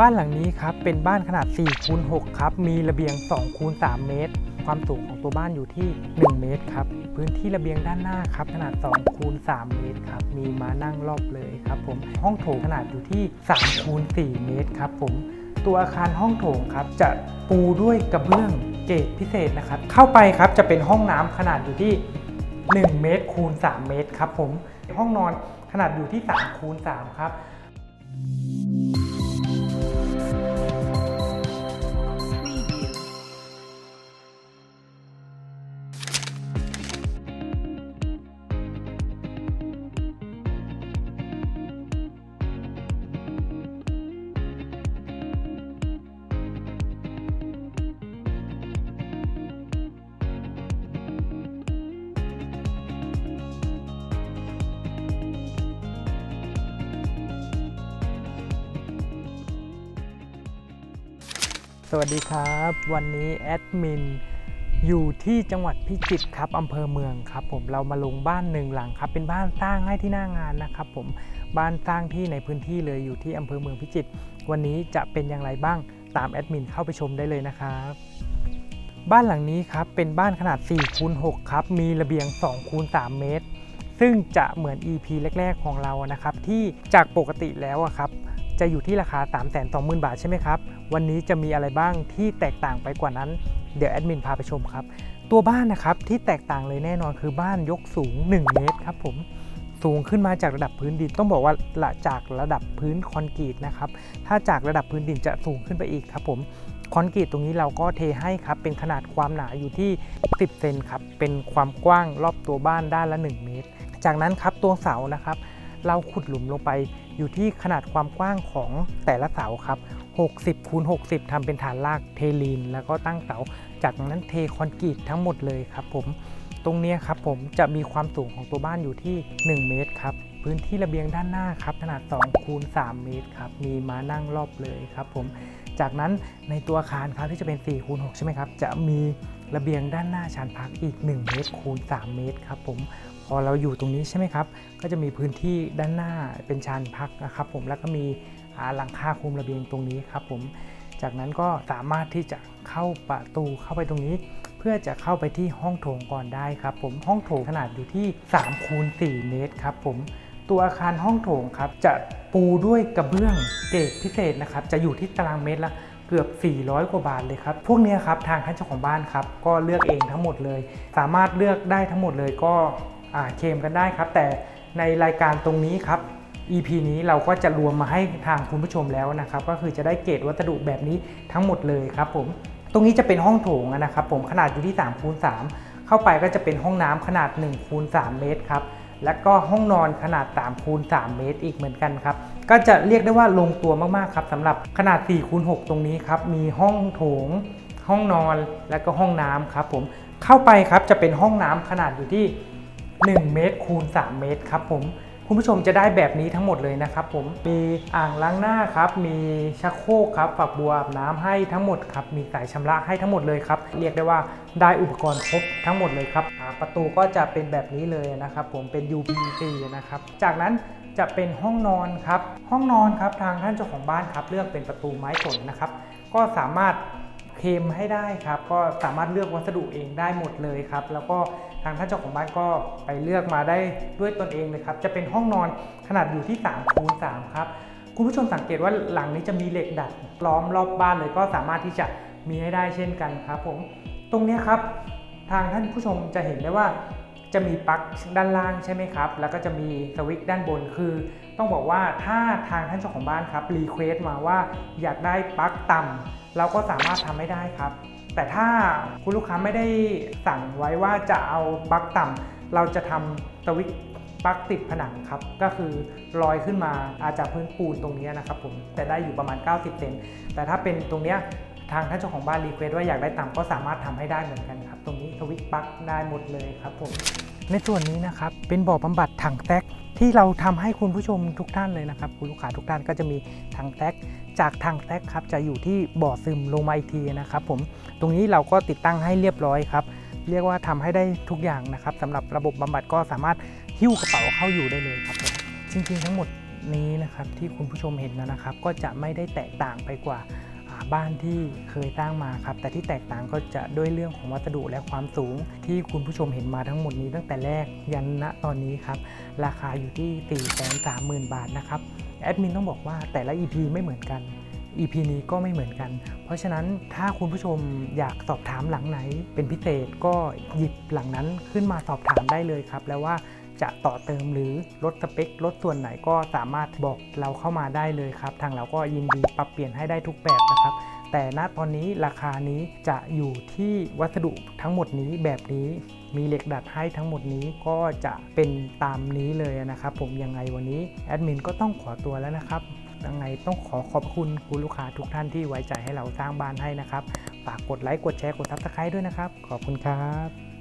บ้านหลังนี้ครับเป็นบ้านขนาด4คูณ6ครับ มีระเบียง2คูณ3เมตร ความสูงของตัวบ้านอยู่ที่ 1 เมตรครับ พื้นที่ระเบียงด้านหน้าครับ ขนาด2คูณ3เมตรครับ มีมานั่งรอบเลยครับผม ห้องโถงขนาดอยู่ที่3คูณ4เมตรครับผม ตัวอาคารห้องโถงครับจะปูด้วยกระเบื้องเกรดพิเศษนะครับ เข้าไปครับจะเป็นห้องน้ำขนาดอยู่ที่ 1 เมตรคูณ3เมตรครับผม ห้องนอนขนาดอยู่ที่3คูณ3ครับ สวัสดีครับ วันนี้แอดมินอยู่ที่จังหวัดพิจิตรครับอำเภอเมืองครับ ผมเรามาลงบ้านหนึ่งหลังครับ เป็นบ้านสร้างให้ที่หน้างานนะครับ ผมบ้านสร้างที่ในพื้นที่เลยอยู่ที่อำเภอเมืองพิจิตรวันนี้จะเป็นอย่างไรบ้างตามแอดมินเข้าไปชมได้เลยนะครับบ้านหลังนี้ครับเป็นบ้านขนาด4คูณ6ครับมีระเบียง2คูณ3เมตรซึ่งจะเหมือน EP แรก ๆ ของเรานะครับ ที่จากปกติแล้วครับ จะอยู่ที่ราคา 3 2 0 0 0 0 บาทใช่ไหมครับ วันนี้จะมีอะไรบ้างที่แตกต่างไปกว่านั้น เดี๋ยวแอดมินพาไปชมครับ ตัวบ้านนะครับที่แตกต่างเลยแน่นอนคือบ้านยกสูง 1 เมตรครับผมสูงขึ้นมาจากระดับพื้นดินต้องบอกว่าละจากระดับพื้นคอนกรีตนะครับ ถ้าจากระดับพื้นดินจะสูงขึ้นไปอีกครับผมคอนกรีตตรงนี้เราก็เทให้ครับเป็นขนาดความหนาอยู่ที่ 10 เซนครับเป็นความกว้างรอบตัวบ้านด้านละ 1 เมตร จากนั้นครับตัวเสานะครับ เราขุดหลุมลงไปอยู่ที่ขนาดความกว้างของแต่ละเสาครับ 60คูณ60ทำเป็นฐานรากเทลีน แล้วก็ตั้งเสา จากนั้นเทคอนกรีตทั้งหมดเลยครับผม ตรงเนี้ยครับผมจะมีความสูงของตัวบ้านอยู่ที่ 1 เมตรครับ พื้นที่ระเบียงด้านหน้าครับขนาด2คูณ3เมตรครับ มีมานั่งรอบเลยครับผม จากนั้นในตัวอาคารครับที่จะเป็น4คูณ6ใช่ไหมครับ จะมีระเบียงด้านหน้าชานพักอีก 1 เมตรคูณ3เมตรครับผม พอเราอยู่ตรงนี้ใช่ไหมครับ ก็จะมีพื้นที่ด้านหน้าเป็นชานพักนะครับผมแล้วก็มีหลังคาคุมระเบียงตรงนี้ครับผมจากนั้นก็สามารถที่จะเข้าประตูเข้าไปตรงนี้ เพื่อจะเข้าไปที่ห้องโถงก่อนได้ครับผมห้องโถงขนาดอยู่ที่3คูณ4เมตรครับผมตัวอาคารห้องโถงครับจะปูด้วยกระเบื้องเกรดพิเศษนะครับจะอยู่ที่ตารางเมตรละเกือบ 400 กว่าบาทเลยครับ พวกนี้ครับทางท่านเจ้าของบ้านครับก็เลือกเองทั้งหมดเลย สามารถเลือกได้ทั้งหมดเลยก็ เคลมกันได้ครับ แต่ในรายการตรงนี้ครับ EP นี้เราก็จะรวมมาให้ทางคุณผู้ชมแล้วนะครับ ก็คือจะได้เกรดวัสดุแบบนี้ทั้งหมดเลยครับผมตรงนี้จะเป็นห้องโถงนะครับ ผมขนาดอยู่ที่3คูณ3เข้าไปก็จะเป็นห้องน้ำขนาด1คูณ3เมตรครับแล้วก็ห้องนอนขนาด3คูณ3เมตรอีกเหมือนกันครับ ก็จะเรียกได้ว่าลงตัวมากๆครับสำหรับขนาด4คูณ6ตรงนี้ครับ มีห้องโถง ห้องนอนและก็ห้องน้ำครับผมเข้าไปครับจะเป็นห้องน้ำขนาดอยู่ที่ 1 เมตรคูณ 3 เมตรครับผมคุณผู้ชมจะได้แบบนี้ทั้งหมดเลยนะครับผมมีอ่างล้างหน้าครับ มีชักโครกครับฝักบัวอาบน้ำให้ทั้งหมดครับมีสายชำระให้ทั้งหมดเลยครับเรียกได้ว่าได้อุปกรณ์ครบทั้งหมดเลยครับประตูก็จะเป็นแบบนี้เลยนะครับ ผมเป็น UPVC นะครับจากนั้นจะเป็นห้องนอนครับห้องนอนครับทางท่านเจ้าของบ้านครับเลือกเป็นประตูไม้ผลนะครับ ก็สามารถ มให้ได้ครับ ก็สามารถเลือกวัสดุเองได้หมดเลยครับ แล้วก็ทางท่านเจ้าของบ้านก็ไปเลือกมาได้ด้วยตนเองเลยครับ จะเป็นห้องนอนขนาดอยู่ที่3คูณ3ครับ คุณผู้ชมสังเกตว่าหลังนี้จะมีเหล็กดัดล้อมรอบบ้านเลยก็สามารถที่จะมีให้ได้เช่นกันครับผม ตรงนี้ครับ ทางท่านผู้ชมจะเห็นได้ว่า จะมีปลั๊กด้านล่างใช่ไหมครับ แล้วก็จะมีสวิตช์ด้านบนคือ ต้องบอกว่าถ้าทางท่านเจ้าของบ้านครับรีเควสมาว่าอยากได้ปลั๊กต่ำเราก็สามารถทำให้ได้ครับ แต่ถ้าคุณลูกค้าไม่ได้สั่งไว้ว่าจะเอาปลั๊กต่ำเราจะทำสวิตช์ปลั๊กติดผนังครับ ก็คือลอยขึ้นมาอาจจะพื้นปูนตรงนี้นะครับผมแต่ได้อยู่ประมาณ 90 เซนแต่ถ้าเป็นตรงเนี้ยทางท่านเจ้าของบ้านรีเควสว่าอยากได้ต่ำก็สามารถทำให้ได้เหมือนกันครับ ตรงนี้สวิตช์ปลั๊กได้หมดเลยครับผม ในส่วนนี้นะครับเป็นบ่อบำบัดถังแท็กที่เราทำให้คุณผู้ชมทุกท่านเลยนะครับ คุณลูกค้าทุกท่านก็จะมีถังแท็กจากถังแท็กครับจะอยู่ที่บ่อซึมลงมาอีกทีนะครับ ผมตรงนี้เราก็ติดตั้งให้เรียบร้อยครับเรียกว่าทำให้ได้ทุกอย่างนะครับสำหรับระบบบำบัดก็สามารถหิ้วกระเป๋าเข้าอยู่ได้เลยครับผมจริงๆทั้งหมดนี้นะครับที่คุณผู้ชมเห็นนะครับ ก็จะไม่ได้แตกต่างไปกว่า บ้านที่เคยสร้างมาครับ แต่ที่แตกต่างก็จะด้วยเรื่องของวัสดุและความสูง ที่คุณผู้ชมเห็นมาทั้งหมดนี้ตั้งแต่แรกยันณตอนนี้ครับ ราคาอยู่ที่ 4 3 0 0 0 0 บาทนะครับแอดมินต้องบอกว่าแต่ละ EP ไม่เหมือนกัน EP นี้ก็ไม่เหมือนกัน เพราะฉะนั้นถ้าคุณผู้ชมอยากสอบถามหลังไหนเป็นพิเศษก็หยิบหลังนั้นขึ้นมาสอบถามได้เลยครับ แล้วว่า จะต่อเติมหรือลดสเปคลดส่วนไหนก็สามารถบอกเราเข้ามาได้เลยครับ ทางเราก็ยินดีปรับเปลี่ยนให้ได้ทุกแบบนะครับ แต่ณตอนนี้ราคานี้จะอยู่ที่วัสดุทั้งหมดนี้แบบนี้มีเหล็กดัดให้ทั้งหมดนี้ก็จะเป็นตามนี้เลยนะครับ ผมยังไงวันนี้แอดมินก็ต้องขอตัวแล้วนะครับยังไงต้องขอขอบคุณคุณลูกค้าทุกท่านที่ไว้ใจให้เราสร้างบ้านให้นะครับ ฝากกดไลค์ กดแชร์ กดซับสไครต์ด้วยนะครับ ขอบคุณครับ